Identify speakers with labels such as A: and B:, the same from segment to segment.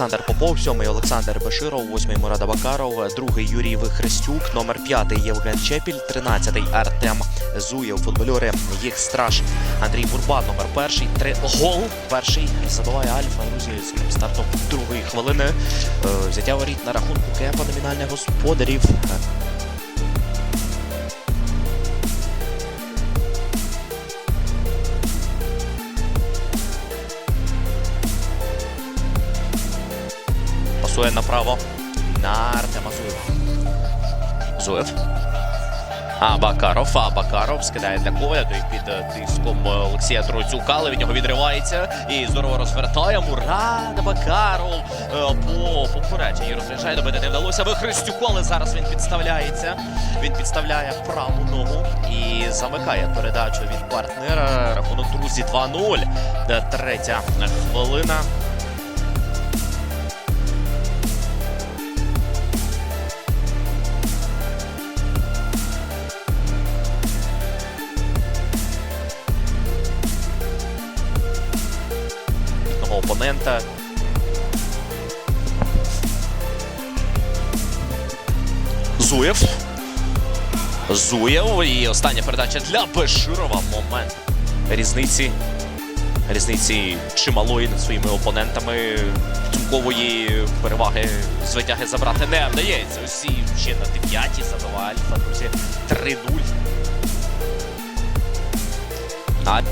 A: Олександр Попов, сьомий Олександр Беширов, восьмий Мурада Бакаров, другий Юрій Вихрестюк, номер п'ятий Євген Чепіль, тринадцятий Артем Зуєв, футбольори їх страж Андрій Бурба, номер перший. Три гол. Перший забиває Альфа. Друзі, з стартом другої хвилини. Е, Взяття воріт на рахунку Кепа номінальних господарів. Пасує направо на Артема Зуєва. Зуєв. А Бакаров, а Бакаров скидає Коваля, той під е, тиском е, Олексія Троцюка, але від нього відривається і здорово розвертає. Мурада Бакаров е, по попередженні розряджає, добити не вдалося. Вихрестюку, але зараз він підставляється. Він підставляє праву ногу і замикає передачу від партнера. Рахунок друзі 2-0. Е, Третя хвилина. Опонента. Зуєв. Зуєв. І остання передача для Беширова. Момент різниці. Різниці чималої над своїми опонентами. Підсумкової переваги з витяги забрати не вдається. Усі ще на дев'ятій забиває Альфа, друзі. 3-0.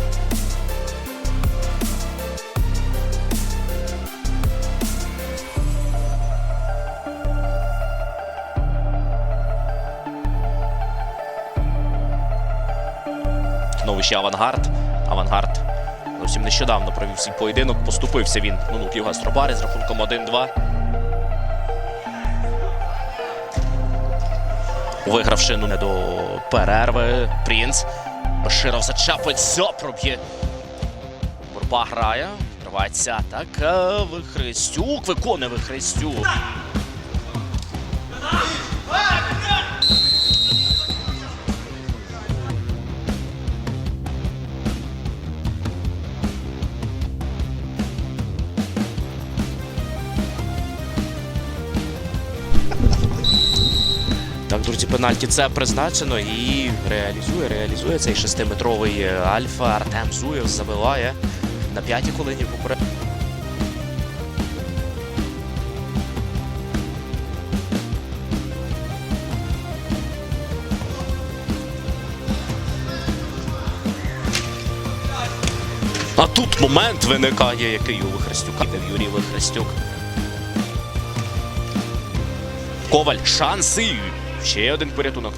A: Знову ще авангард. Авангард зовсім нещодавно провів свій поєдинок. Поступився він ну, Юга Стробарі з рахунком 1-2. Вигравши ну, не до перерви. Принц. Баширов зачапиться, проб'є. Бурба грає. Тривається атака. Вихрестюк. Виконує Вихрестюк. Так, пенальті це призначено і реалізує, реалізує цей шестиметровий е, альфа. Артем Зуєв забиває на п'ятій хвилині поперед. А тут момент виникає, який у Вихрестюка. Де Юрій Вихрестюк. Коваль, шанси. Ще один порятунок.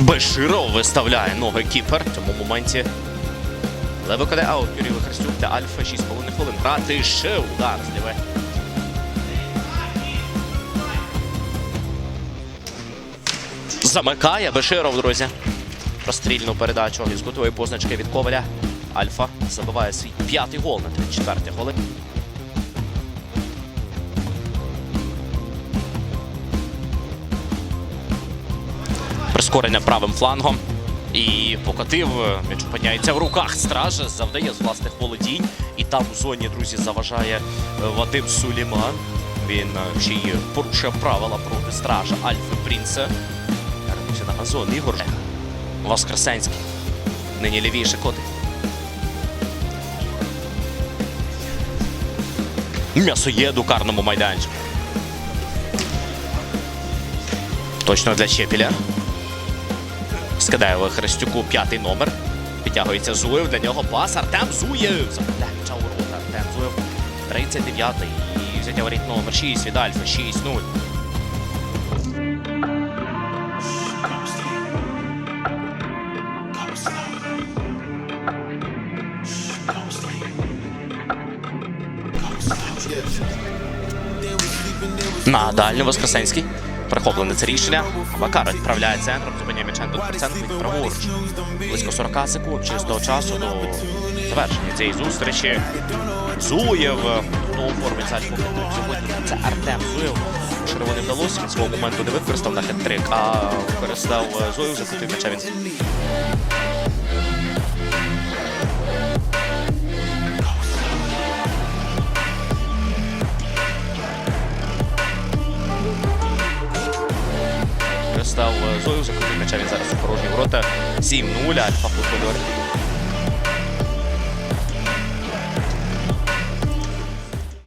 A: Беширов виставляє ноги кіпер в цьому моменті. Але виконає аут Юрій Вихрестюк та Альфа 6,5 хвилин. Грати ще удар зліве. Замикає Беширов, друзі. Прострільну передачу із готової позначки від Коваля. Альфа забиває свій п'ятий гол на 34-й хвилині. Прискорення правим флангом. І покотив. М'яч опиняється в руках стража, завдає з власних володінь. І там у зоні, друзі, заважає е, Вадим Суліман. Він е, ще й порушив правила проти стража Альфи Прінца. Вернувся на газон. Ігор Воскресенський. Нині лівіше котить. М'ясоєд карному майданчику. Точно для Чепіля. Скидає Хрестюку п'ятий номер. Підтягується Зуєв, для нього пас. Артем Зуєв. Заплеча у рота. Артем Зуєв. 39-й. І взяття воріт номер 6 від Альфа. 6-0. На дальню Воскресенський. Перехоплене це рішення. Макар відправляє центром, зупиняє м'ячем до проценту праворуч. Близько 40 секунд чистого часу до завершення цієї зустрічі. Зуєв. Ну, оформить Альфу сьогодні. Це Артем Зуєв. Червоний вдалося, він свого моменту не використав на хет-трик, а використав е, Зою, закрутив м'яча він. Е, Зою, закрутив м'яча він зараз у порожні ворота. 7-0, Альфа футбольор